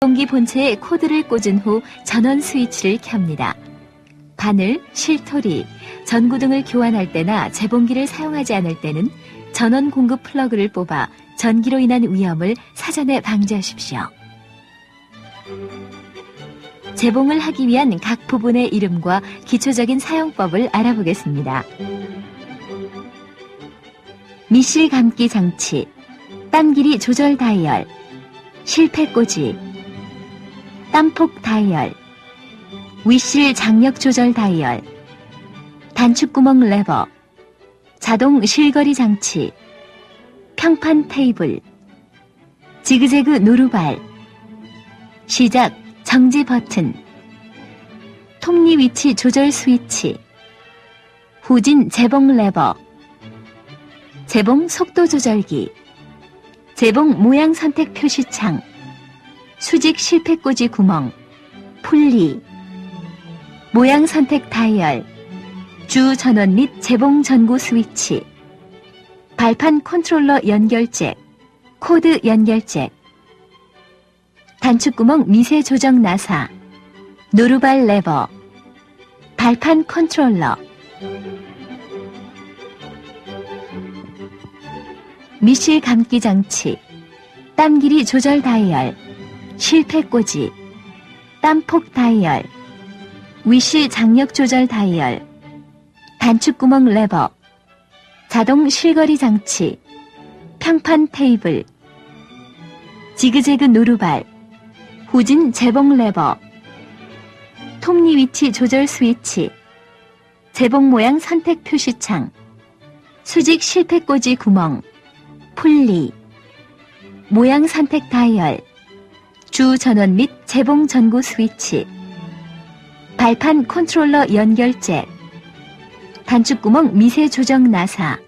제봉기 본체에 코드를 꽂은 후 전원 스위치를 켭니다. 바늘, 실토리, 전구 등을 교환할 때나 재봉기를 사용하지 않을 때는 전원 공급 플러그를 뽑아 전기로 인한 위험을 사전에 방지하십시오. 재봉을 하기 위한 각 부분의 이름과 기초적인 사용법을 알아보겠습니다. 미실 감기 장치, 땀 길이 조절 다이얼, 실패 꽂이, 땀폭 다이얼, 위실 장력 조절 다이얼, 단축구멍 레버, 자동 실거리 장치, 평판 테이블, 지그재그 노루발, 시작 정지 버튼, 톱니 위치 조절 스위치, 후진 재봉 레버, 재봉 속도 조절기, 재봉 모양 선택 표시창, 수직 실패 꽂이 구멍, 풀리, 모양 선택 다이얼, 주 전원 및 재봉 전구 스위치, 발판 컨트롤러 연결잭, 코드 연결잭, 단축구멍 미세 조정 나사, 노루발 레버, 발판 컨트롤러, 미실 감기 장치, 땀 길이 조절 다이얼, 실패 꽂이, 땀폭 다이얼, 위실 장력 조절 다이얼, 단축구멍 레버, 자동 실거리 장치, 평판 테이블, 지그재그 노루발, 후진 재봉 레버, 톱니 위치 조절 스위치, 재봉 모양 선택 표시창, 수직 실패 꽂이 구멍, 풀리, 모양 선택 다이얼, 주 전원 및 재봉 전구 스위치, 발판 컨트롤러 연결잭, 단축구멍 미세 조정 나사,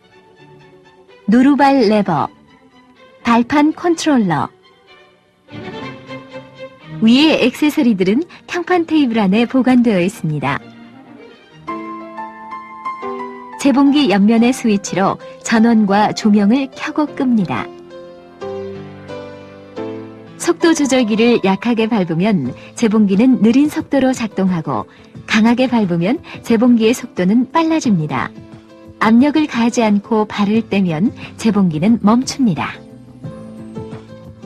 노루발 레버, 발판 컨트롤러. 위의 액세서리들은 평판 테이블 안에 보관되어 있습니다. 재봉기 옆면의 스위치로 전원과 조명을 켜고 끕니다. 속도 조절기를 약하게 밟으면 재봉기는 느린 속도로 작동하고 강하게 밟으면 재봉기의 속도는 빨라집니다. 압력을 가하지 않고 발을 떼면 재봉기는 멈춥니다.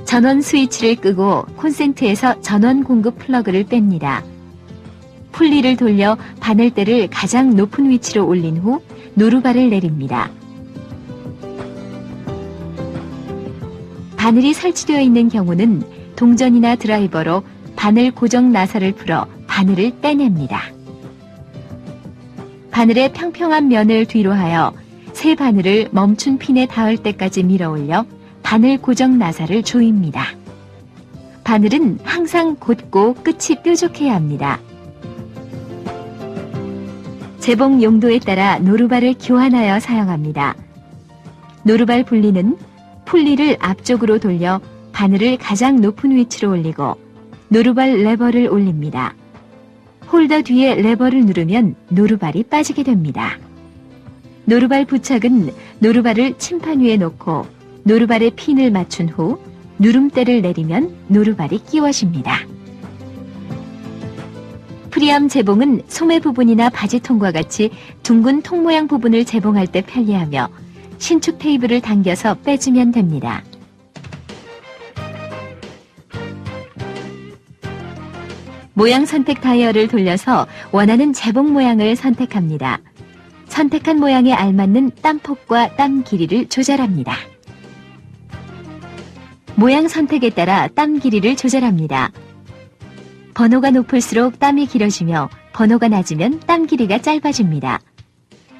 전원 스위치를 끄고 콘센트에서 전원 공급 플러그를 뺍니다. 풀리를 돌려 바늘대를 가장 높은 위치로 올린 후 노루발을 내립니다. 바늘이 설치되어 있는 경우는 동전이나 드라이버로 바늘 고정 나사를 풀어 바늘을 떼냅니다. 바늘의 평평한 면을 뒤로 하여 새 바늘을 멈춘 핀에 닿을 때까지 밀어 올려 바늘 고정 나사를 조입니다. 바늘은 항상 곧고 끝이 뾰족해야 합니다. 재봉 용도에 따라 노루발을 교환하여 사용합니다. 노루발 분리는 풀리를 앞쪽으로 돌려 바늘을 가장 높은 위치로 올리고 노루발 레버를 올립니다. 홀더 뒤에 레버를 누르면 노루발이 빠지게 됩니다. 노루발 부착은 노루발을 침판 위에 놓고 노루발에 핀을 맞춘 후 누름대를 내리면 노루발이 끼워집니다. 프리암 재봉은 소매 부분이나 바지 통과 같이 둥근 통 모양 부분을 재봉할 때 편리하며 신축 테이블을 당겨서 빼주면 됩니다. 모양 선택 다이얼을 돌려서 원하는 재봉 모양을 선택합니다. 선택한 모양에 알맞는 땀 폭과 땀 길이를 조절합니다. 모양 선택에 따라 땀 길이를 조절합니다. 번호가 높을수록 땀이 길어지며 번호가 낮으면 땀 길이가 짧아집니다.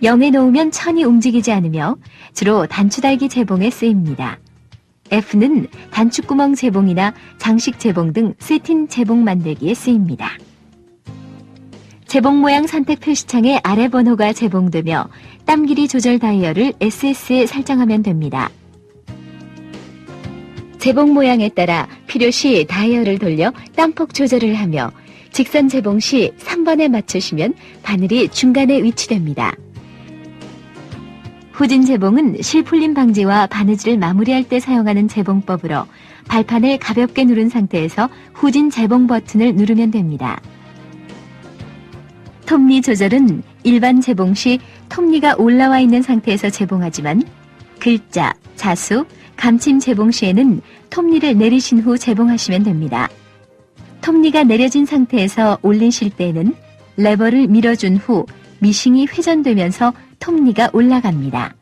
0에 놓으면 천이 움직이지 않으며 주로 단추달기 재봉에 쓰입니다. F는 단축구멍 재봉이나 장식 재봉 등 세틴 재봉 만들기에 쓰입니다. 재봉 모양 선택 표시창에 아래 번호가 재봉되며 땀 길이 조절 다이얼을 SS에 설정하면 됩니다. 재봉 모양에 따라 필요시 다이얼을 돌려 땀폭 조절을 하며 직선 재봉 시 3번에 맞추시면 바늘이 중간에 위치됩니다. 후진 재봉은 실풀림 방지와 바느질을 마무리할 때 사용하는 재봉법으로 발판을 가볍게 누른 상태에서 후진 재봉 버튼을 누르면 됩니다. 톱니 조절은 일반 재봉 시 톱니가 올라와 있는 상태에서 재봉하지만 글자, 자수, 감침 재봉 시에는 톱니를 내리신 후 재봉하시면 됩니다. 톱니가 내려진 상태에서 올리실 때에는 레버를 밀어준 후 미싱이 회전되면서 톱니가 올라갑니다.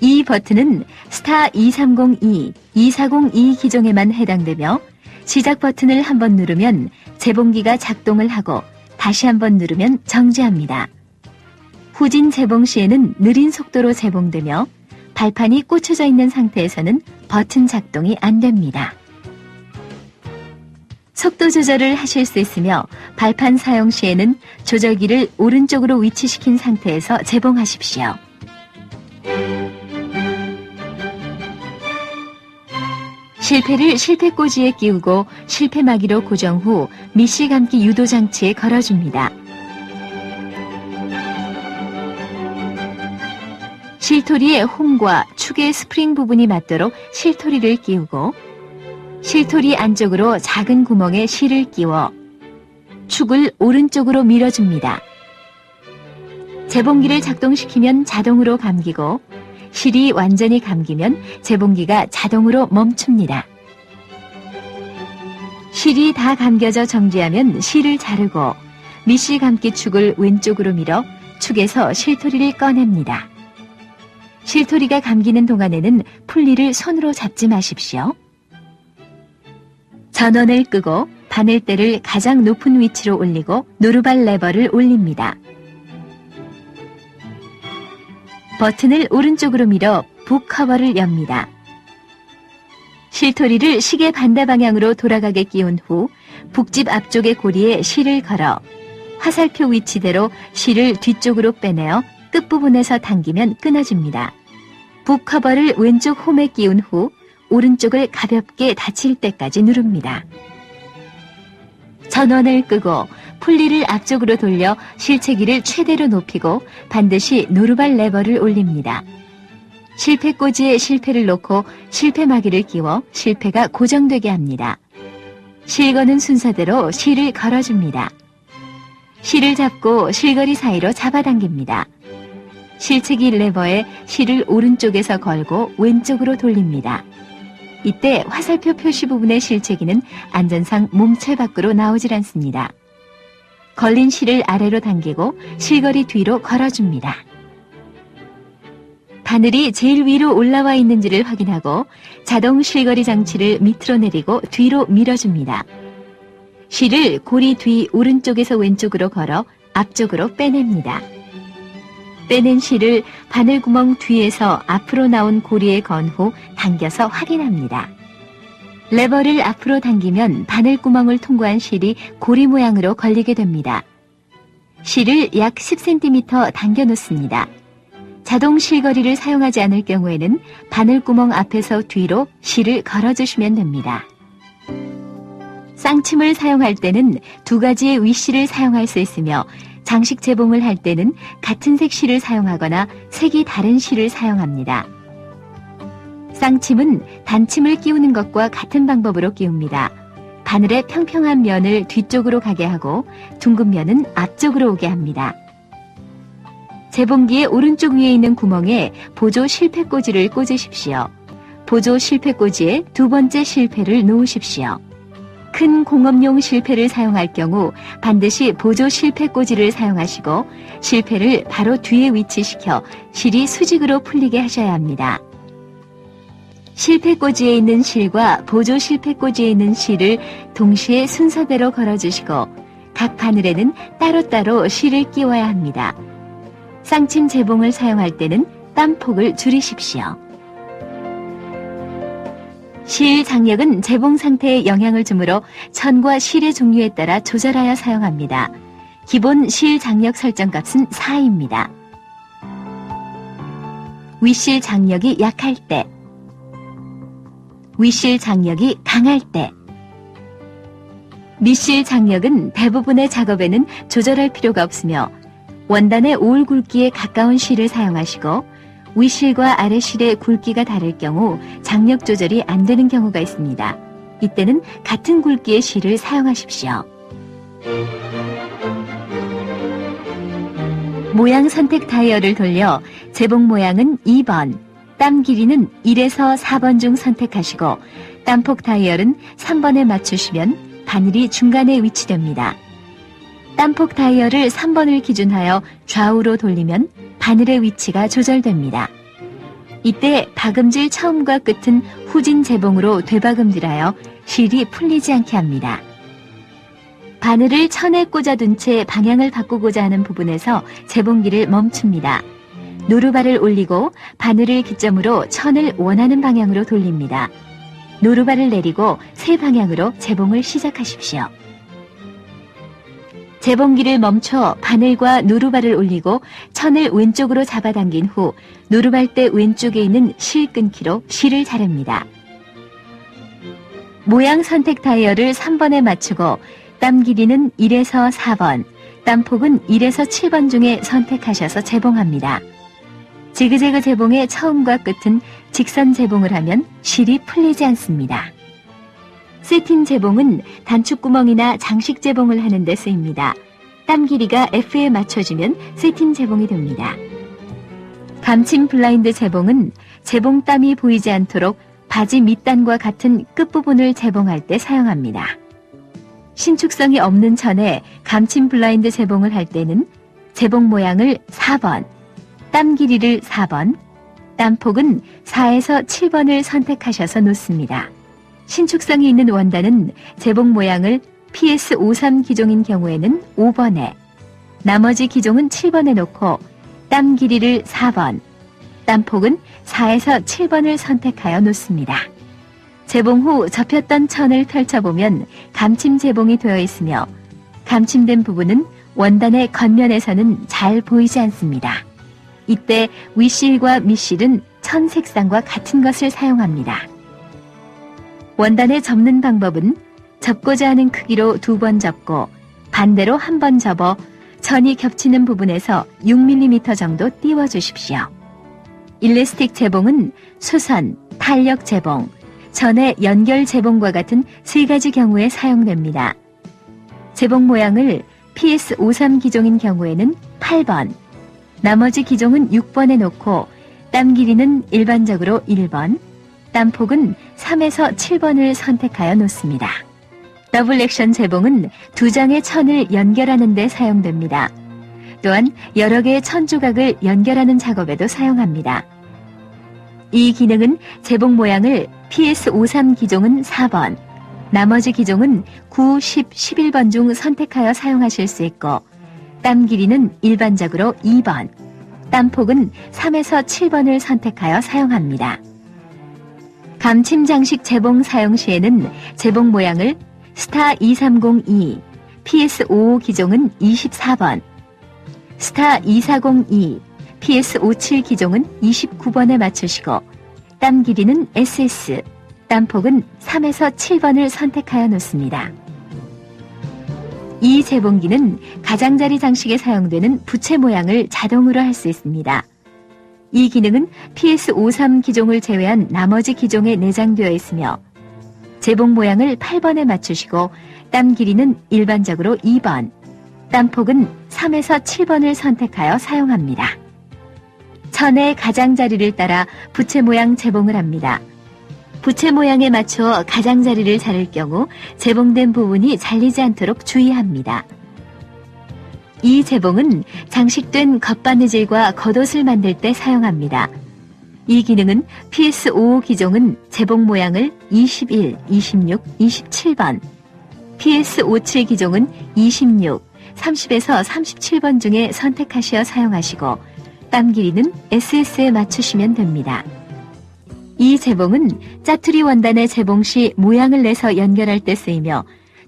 이 버튼은 스타 2302, 2402 기종에만 해당되며 시작 버튼을 한번 누르면 재봉기가 작동을 하고 다시 한번 누르면 정지합니다. 후진 재봉 시에는 느린 속도로 재봉되며 발판이 꽂혀져 있는 상태에서는 버튼 작동이 안 됩니다. 속도 조절을 하실 수 있으며 발판 사용 시에는 조절기를 오른쪽으로 위치시킨 상태에서 재봉하십시오. 실패를 실패꽂이에 끼우고 실패마기로 고정 후 미시 감기 유도 장치에 걸어줍니다. 실토리의 홈과 축의 스프링 부분이 맞도록 실토리를 끼우고 실토리 안쪽으로 작은 구멍에 실을 끼워 축을 오른쪽으로 밀어줍니다. 재봉기를 작동시키면 자동으로 감기고 실이 완전히 감기면 재봉기가 자동으로 멈춥니다. 실이 다 감겨져 정지하면 실을 자르고 미실 감기 축을 왼쪽으로 밀어 축에서 실토리를 꺼냅니다. 실토리가 감기는 동안에는 풀리를 손으로 잡지 마십시오. 전원을 끄고 바늘대를 가장 높은 위치로 올리고 노루발 레버를 올립니다. 버튼을 오른쪽으로 밀어 북 커버를 엽니다. 실토리를 시계 반대 방향으로 돌아가게 끼운 후 북집 앞쪽의 고리에 실을 걸어 화살표 위치대로 실을 뒤쪽으로 빼내어 끝부분에서 당기면 끊어집니다. 북 커버를 왼쪽 홈에 끼운 후 오른쪽을 가볍게 닫힐 때까지 누릅니다. 전원을 끄고 풀리를 앞쪽으로 돌려 실체기를 최대로 높이고 반드시 노루발 레버를 올립니다. 실패 꽂이에 실패를 놓고 실패마기를 끼워 실패가 고정되게 합니다. 실거는 순서대로 실을 걸어줍니다. 실을 잡고 실거리 사이로 잡아당깁니다. 실체기 레버에 실을 오른쪽에서 걸고 왼쪽으로 돌립니다. 이때 화살표 표시 부분의 실체기는 안전상 몸체 밖으로 나오질 않습니다. 걸린 실을 아래로 당기고 실거리 뒤로 걸어줍니다. 바늘이 제일 위로 올라와 있는지를 확인하고 자동 실거리 장치를 밑으로 내리고 뒤로 밀어줍니다. 실을 고리 뒤 오른쪽에서 왼쪽으로 걸어 앞쪽으로 빼냅니다. 빼낸 실을 바늘구멍 뒤에서 앞으로 나온 고리에 건 후 당겨서 확인합니다. 레버를 앞으로 당기면 바늘구멍을 통과한 실이 고리 모양으로 걸리게 됩니다. 실을 약 10cm 당겨 놓습니다. 자동 실거리를 사용하지 않을 경우에는 바늘구멍 앞에서 뒤로 실을 걸어주시면 됩니다. 쌍침을 사용할 때는 두 가지의 위실을 사용할 수 있으며 장식 재봉을 할 때는 같은 색 실을 사용하거나 색이 다른 실을 사용합니다. 쌍침은 단침을 끼우는 것과 같은 방법으로 끼웁니다. 바늘의 평평한 면을 뒤쪽으로 가게 하고 둥근 면은 앞쪽으로 오게 합니다. 재봉기의 오른쪽 위에 있는 구멍에 보조 실패꽂이를 꽂으십시오. 보조 실패꽂이에 두 번째 실패를 놓으십시오. 큰 공업용 실패를 사용할 경우 반드시 보조 실패 꽂이를 사용하시고 실패를 바로 뒤에 위치시켜 실이 수직으로 풀리게 하셔야 합니다. 실패 꽂이에 있는 실과 보조 실패 꽂이에 있는 실을 동시에 순서대로 걸어주시고 각 바늘에는 따로따로 실을 끼워야 합니다. 쌍침 재봉을 사용할 때는 땀폭을 줄이십시오. 실 장력은 재봉 상태에 영향을 주므로 천과 실의 종류에 따라 조절하여 사용합니다. 기본 실 장력 설정 값은 4입니다. 윗실 장력이 약할 때, 윗실 장력이 강할 때, 밑실 장력은 대부분의 작업에는 조절할 필요가 없으며 원단의 올 굵기에 가까운 실을 사용하시고 위실과 아래실의 굵기가 다를 경우 장력 조절이 안 되는 경우가 있습니다. 이때는 같은 굵기의 실을 사용하십시오. 모양 선택 타이어를 돌려 제복 모양은 2번, 땀 길이는 1에서 4번 중 선택하시고 땀폭 타이얼은 3번에 맞추시면 바늘이 중간에 위치됩니다. 땀폭 타이어를 3번을 기준하여 좌우로 돌리면 바늘의 위치가 조절됩니다. 이때 박음질 처음과 끝은 후진 재봉으로 되박음질하여 실이 풀리지 않게 합니다. 바늘을 천에 꽂아둔 채 방향을 바꾸고자 하는 부분에서 재봉기를 멈춥니다. 노루발을 올리고 바늘을 기점으로 천을 원하는 방향으로 돌립니다. 노루발을 내리고 세 방향으로 재봉을 시작하십시오. 재봉기를 멈춰 바늘과 노루발을 올리고 천을 왼쪽으로 잡아당긴 후 노루발대 왼쪽에 있는 실 끊기로 실을 자릅니다. 모양 선택 타이어를 3번에 맞추고 땀 길이는 1에서 4번, 땀폭은 1에서 7번 중에 선택하셔서 재봉합니다. 지그재그 재봉의 처음과 끝은 직선 재봉을 하면 실이 풀리지 않습니다. 세팅 재봉은 단축구멍이나 장식 재봉을 하는 데 쓰입니다. 땀 길이가 F에 맞춰지면 세팅 재봉이 됩니다. 감침 블라인드 재봉은 재봉 땀이 보이지 않도록 바지 밑단과 같은 끝부분을 재봉할 때 사용합니다. 신축성이 없는 천에 감침 블라인드 재봉을 할 때는 재봉 모양을 4번, 땀 길이를 4번, 땀폭은 4에서 7번을 선택하셔서 놓습니다. 신축성이 있는 원단은 재봉 모양을 PS53 기종인 경우에는 5번에, 나머지 기종은 7번에 놓고 땀 길이를 4번, 땀폭은 4에서 7번을 선택하여 놓습니다. 재봉 후 접혔던 천을 펼쳐보면 감침 재봉이 되어 있으며 감침된 부분은 원단의 겉면에서는 잘 보이지 않습니다. 이때 위실과 밑실은 천 색상과 같은 것을 사용합니다. 원단에 접는 방법은 접고자 하는 크기로 두 번 접고 반대로 한 번 접어 천이 겹치는 부분에서 6mm 정도 띄워 주십시오. 일레스틱 재봉은 수선, 탄력 재봉, 전의 연결 재봉과 같은 세 가지 경우에 사용됩니다. 재봉 모양을 PS53 기종인 경우에는 8번, 나머지 기종은 6번에 놓고 땀 길이는 일반적으로 1번, 땀폭은 3에서 7번을 선택하여 놓습니다. 더블 액션 재봉은 두 장의 천을 연결하는 데 사용됩니다. 또한 여러 개의 천 조각을 연결하는 작업에도 사용합니다. 이 기능은 재봉 모양을 PS53 기종은 4번, 나머지 기종은 9, 10, 11번 중 선택하여 사용하실 수 있고 땀 길이는 일반적으로 2번, 땀폭은 3에서 7번을 선택하여 사용합니다. 감침 장식 재봉 사용 시에는 재봉 모양을 스타 2302, PS55 기종은 24번, 스타 2402, PS57 기종은 29번에 맞추시고 땀 길이는 SS, 땀폭은 3에서 7번을 선택하여 놓습니다. 이 재봉기는 가장자리 장식에 사용되는 부채 모양을 자동으로 할 수 있습니다. 이 기능은 PS53 기종을 제외한 나머지 기종에 내장되어 있으며 재봉 모양을 8번에 맞추시고 땀 길이는 일반적으로 2번, 땀폭은 3에서 7번을 선택하여 사용합니다. 천의 가장자리를 따라 부채 모양 재봉을 합니다. 부채 모양에 맞춰 가장자리를 자를 경우 재봉된 부분이 잘리지 않도록 주의합니다. 이 재봉은 장식된 겉바느질과 겉옷을 만들 때 사용합니다. 이 기능은 PS5 기종은 재봉 모양을 21, 26, 27번, PS57 기종은 26, 30에서 37번 중에 선택하시어 사용하시고 땀 길이는 SS에 맞추시면 됩니다. 이 재봉은 짜투리 원단의 재봉 시 모양을 내서 연결할 때 쓰이며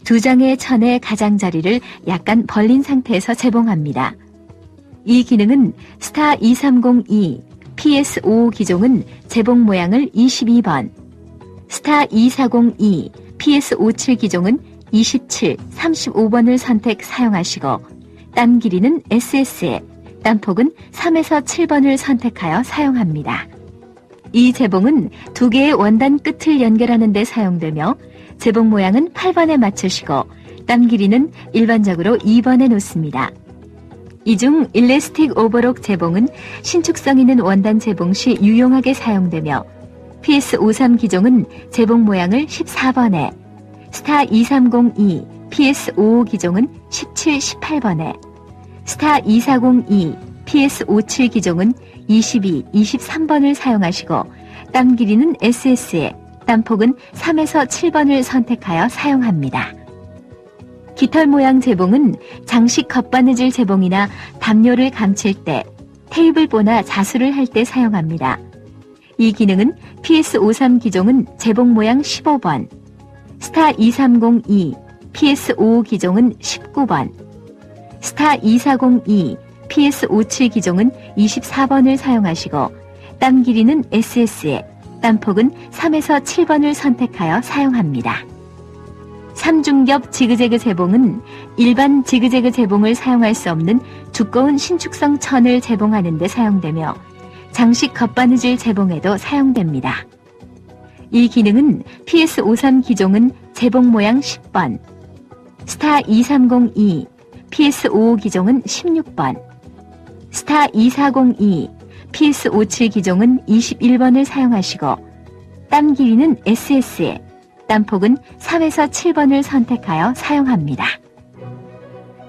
두 장의 천의 가장자리를 약간 벌린 상태에서 재봉합니다. 이 기능은 스타 2302 PS5 기종은 재봉 모양을 22번, 스타 2402 PS57 기종은 27, 35번을 선택 사용하시고 땀 길이는 SS에, 땀폭은 3에서 7번을 선택하여 사용합니다. 이 재봉은 두 개의 원단 끝을 연결하는 데 사용되며 재봉 모양은 8번에 맞추시고 땀 길이는 일반적으로 2번에 놓습니다. 이 중 일레스틱 오버록 재봉은 신축성 있는 원단 재봉 시 유용하게 사용되며 PS53 기종은 재봉 모양을 14번에, 스타 2302, PS55 기종은 17, 18번에, 스타 2402, PS57 기종은 22, 23번을 사용하시고 땀 길이는 SS에 땀폭은 3에서 7번을 선택하여 사용합니다. 깃털 모양 재봉은 장식 겉바느질 재봉이나 담요를 감칠 때 테이블보나 자수를 할 때 사용합니다. 이 기능은 PS53 기종은 재봉 모양 15번, 스타 2302, PS55 기종은 19번, 스타 2402, PS57 기종은 24번을 사용하시고 땀 길이는 SS에 땀폭은 3에서 7번을 선택하여 사용합니다. 3중겹 지그재그 재봉은 일반 지그재그 재봉을 사용할 수 없는 두꺼운 신축성 천을 재봉하는 데 사용되며 장식 겉바느질 재봉에도 사용됩니다. 이 기능은 PS53 기종은 재봉 모양 10번, 스타 2302, PS55 기종은 16번, 스타 2402, PS57 기종은 21번을 사용하시고 땀 길이는 SS에 땀폭은 3에서 7번을 선택하여 사용합니다.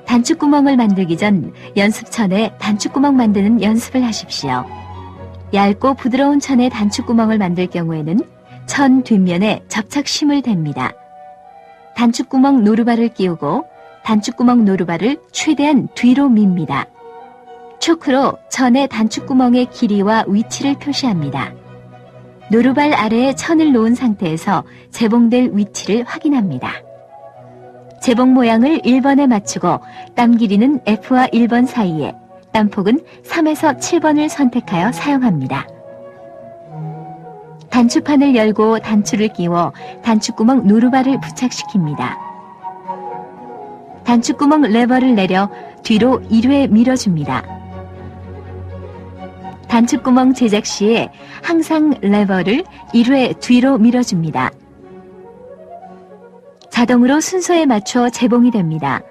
단축구멍을 만들기 전 연습 천에 단축구멍 만드는 연습을 하십시오. 얇고 부드러운 천에 단축구멍을 만들 경우에는 천 뒷면에 접착심을 댑니다. 단축구멍 노루발을 끼우고 단축구멍 노루발을 최대한 뒤로 밉니다. 초크로 천의 단축구멍의 길이와 위치를 표시합니다. 노루발 아래에 천을 놓은 상태에서 재봉될 위치를 확인합니다. 재봉 모양을 1번에 맞추고 땀 길이는 F와 1번 사이에 땀폭은 3에서 7번을 선택하여 사용합니다. 단추판을 열고 단추를 끼워 단축구멍 노루발을 부착시킵니다. 단축구멍 레버를 내려 뒤로 1회 밀어줍니다. 단축구멍 제작 시에 항상 레버를 1회 뒤로 밀어줍니다. 자동으로 순서에 맞춰 재봉이 됩니다.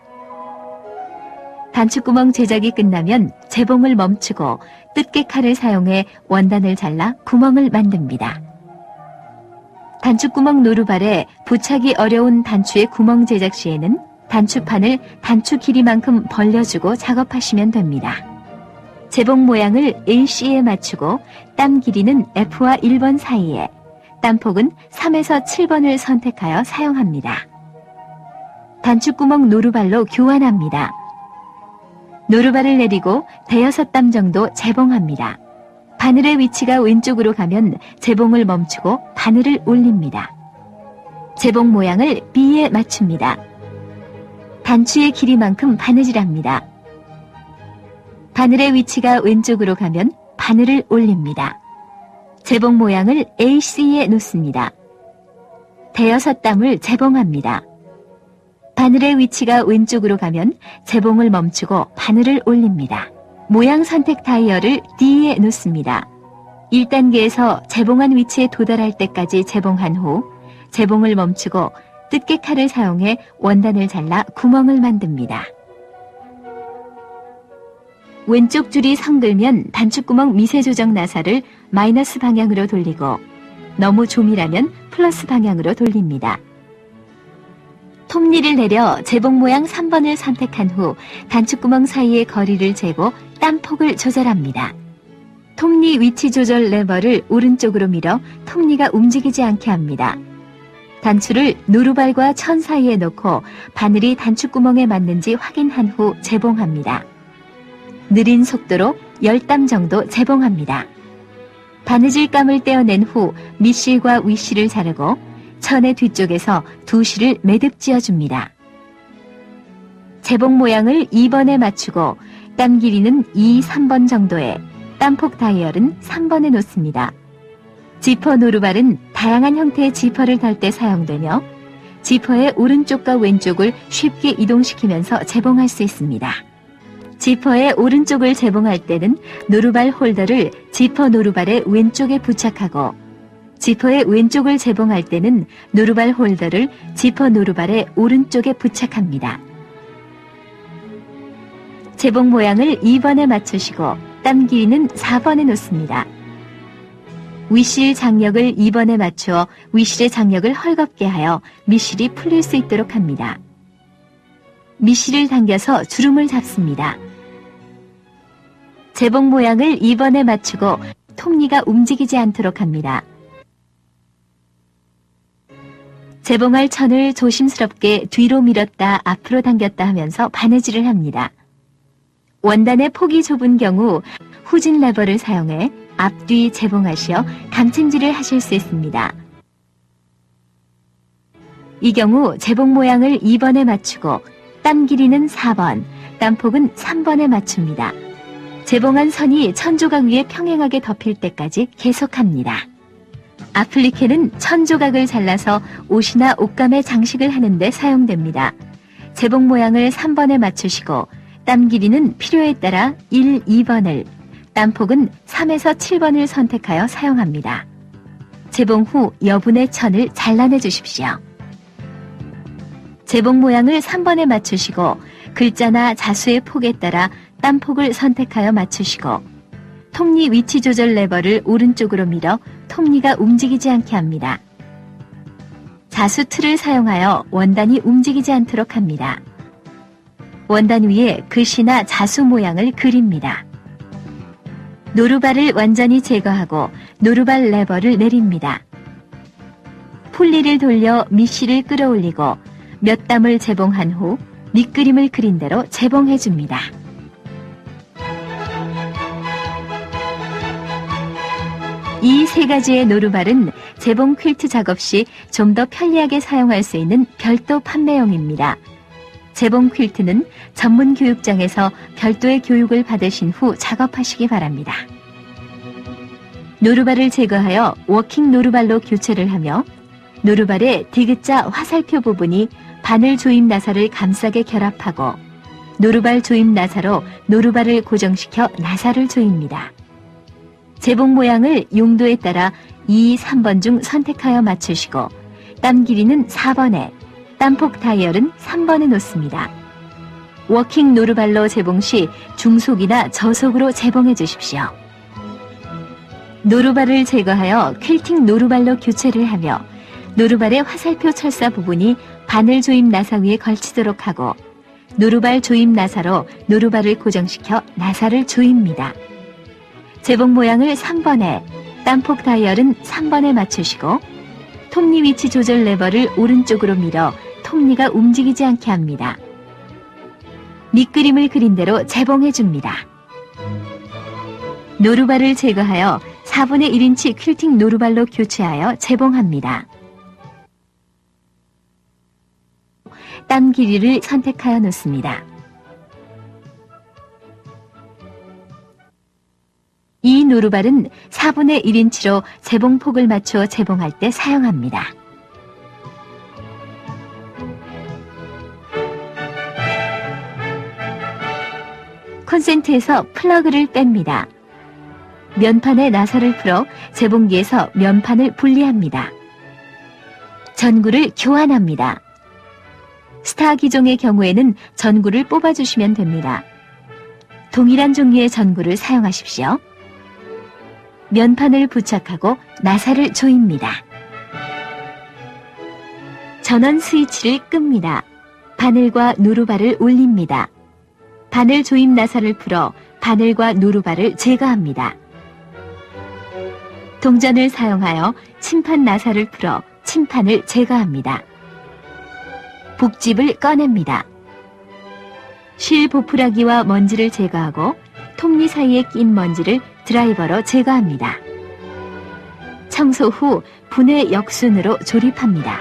단축구멍 제작이 끝나면 재봉을 멈추고 뜯개 칼을 사용해 원단을 잘라 구멍을 만듭니다. 단축구멍 노루발에 부착이 어려운 단추의 구멍 제작 시에는 단추판을 단추 길이만큼 벌려주고 작업하시면 됩니다. 재봉 모양을 AC에 맞추고 땀 길이는 F와 1번 사이에 땀폭은 3에서 7번을 선택하여 사용합니다. 단축구멍 노루발로 교환합니다. 노루발을 내리고 대여섯 땀 정도 재봉합니다. 바늘의 위치가 왼쪽으로 가면 재봉을 멈추고 바늘을 올립니다. 재봉 모양을 B에 맞춥니다. 단추의 길이만큼 바느질합니다. 바늘의 위치가 왼쪽으로 가면 바늘을 올립니다. 재봉 모양을 AC에 놓습니다. 대여섯 땀을 재봉합니다. 바늘의 위치가 왼쪽으로 가면 재봉을 멈추고 바늘을 올립니다. 모양 선택 다이얼을 D에 놓습니다. 1단계에서 재봉한 위치에 도달할 때까지 재봉한 후 재봉을 멈추고 뜯개 칼을 사용해 원단을 잘라 구멍을 만듭니다. 왼쪽 줄이 성글면 단축구멍 미세 조정 나사를 마이너스 방향으로 돌리고 너무 조밀하면 플러스 방향으로 돌립니다. 톱니를 내려 재봉 모양 3번을 선택한 후 단축구멍 사이의 거리를 재고 땀폭을 조절합니다. 톱니 위치 조절 레버를 오른쪽으로 밀어 톱니가 움직이지 않게 합니다. 단추를 노루발과 천 사이에 놓고 바늘이 단축구멍에 맞는지 확인한 후 재봉합니다. 느린 속도로 10땀 정도 재봉합니다. 바느질감을 떼어낸 후 밑실과 윗실을 자르고 천의 뒤쪽에서 두 실을 매듭 지어줍니다. 재봉 모양을 2번에 맞추고 땀 길이는 2, 3번 정도에 땀폭 다이얼은 3번에 놓습니다. 지퍼 노루발은 다양한 형태의 지퍼를 달 때 사용되며 지퍼의 오른쪽과 왼쪽을 쉽게 이동시키면서 재봉할 수 있습니다. 지퍼의 오른쪽을 재봉할 때는 노루발 홀더를 지퍼 노루발의 왼쪽에 부착하고 지퍼의 왼쪽을 재봉할 때는 노루발 홀더를 지퍼 노루발의 오른쪽에 부착합니다. 재봉 모양을 2번에 맞추시고 땀 길이는 4번에 놓습니다. 위실 장력을 2번에 맞추어 위실의 장력을 헐겁게 하여 미실이 풀릴 수 있도록 합니다. 미실을 당겨서 주름을 잡습니다. 재봉 모양을 2번에 맞추고 톱니가 움직이지 않도록 합니다. 재봉할 천을 조심스럽게 뒤로 밀었다 앞으로 당겼다 하면서 바느질을 합니다. 원단의 폭이 좁은 경우 후진 레버를 사용해 앞뒤 재봉하시어 감침질을 하실 수 있습니다. 이 경우 재봉 모양을 2번에 맞추고 땀 길이는 4번, 땀폭은 3번에 맞춥니다. 재봉한 선이 천조각 위에 평행하게 덮일 때까지 계속합니다. 아플리케는 천조각을 잘라서 옷이나 옷감에 장식을 하는데 사용됩니다. 재봉 모양을 3번에 맞추시고 땀 길이는 필요에 따라 1, 2번을, 땀폭은 3에서 7번을 선택하여 사용합니다. 재봉 후 여분의 천을 잘라내 주십시오. 재봉 모양을 3번에 맞추시고 글자나 자수의 폭에 따라 땀폭을 선택하여 맞추시고 톱니 위치 조절 레버를 오른쪽으로 밀어 톱니가 움직이지 않게 합니다. 자수 틀을 사용하여 원단이 움직이지 않도록 합니다. 원단 위에 글씨나 자수 모양을 그립니다. 노루발을 완전히 제거하고 노루발 레버를 내립니다. 풀리를 돌려 밑실을 끌어올리고 몇 담을 재봉한 후 밑그림을 그린 대로 재봉해 줍니다. 이 세 가지의 노루발은 재봉 퀼트 작업 시 좀 더 편리하게 사용할 수 있는 별도 판매용입니다. 재봉 퀼트는 전문 교육장에서 별도의 교육을 받으신 후 작업하시기 바랍니다. 노루발을 제거하여 워킹 노루발로 교체를 하며 노루발의 디귿자 화살표 부분이 바늘 조임 나사를 감싸게 결합하고 노루발 조임 나사로 노루발을 고정시켜 나사를 조입니다. 재봉 모양을 용도에 따라 2, 3번 중 선택하여 맞추시고 땀 길이는 4번에 땀폭 다이얼은 3번에 놓습니다. 워킹 노루발로 재봉 시 중속이나 저속으로 재봉해 주십시오. 노루발을 제거하여 퀼팅 노루발로 교체를 하며 노루발의 화살표 철사 부분이 바늘 조임 나사 위에 걸치도록 하고 노루발 조임 나사로 노루발을 고정시켜 나사를 조입니다. 재봉 모양을 3번에 땀폭 다이얼은 3번에 맞추시고 톱니 위치 조절 레버를 오른쪽으로 밀어 톱니가 움직이지 않게 합니다. 밑그림을 그린 대로 재봉해 줍니다. 노루발을 제거하여 4분의 1인치 퀼팅 노루발로 교체하여 재봉합니다. 땀 길이를 선택하여 놓습니다. 이 노루발은 4분의 1인치로 재봉폭을 맞춰 재봉할 때 사용합니다. 콘센트에서 플러그를 뺍니다. 면판에 나사를 풀어 재봉기에서 면판을 분리합니다. 전구를 교환합니다. 스타 기종의 경우에는 전구를 뽑아주시면 됩니다. 동일한 종류의 전구를 사용하십시오. 면판을 부착하고 나사를 조입니다. 전원 스위치를 끕니다. 바늘과 누르바를 올립니다. 바늘 조임 나사를 풀어 바늘과 누르바를 제거합니다. 동전을 사용하여 침판 나사를 풀어 침판을 제거합니다. 복집을 꺼냅니다. 실 보풀하기와 먼지를 제거하고 톱니 사이에 낀 먼지를 드라이버로 제거합니다. 청소 후 분해 역순으로 조립합니다.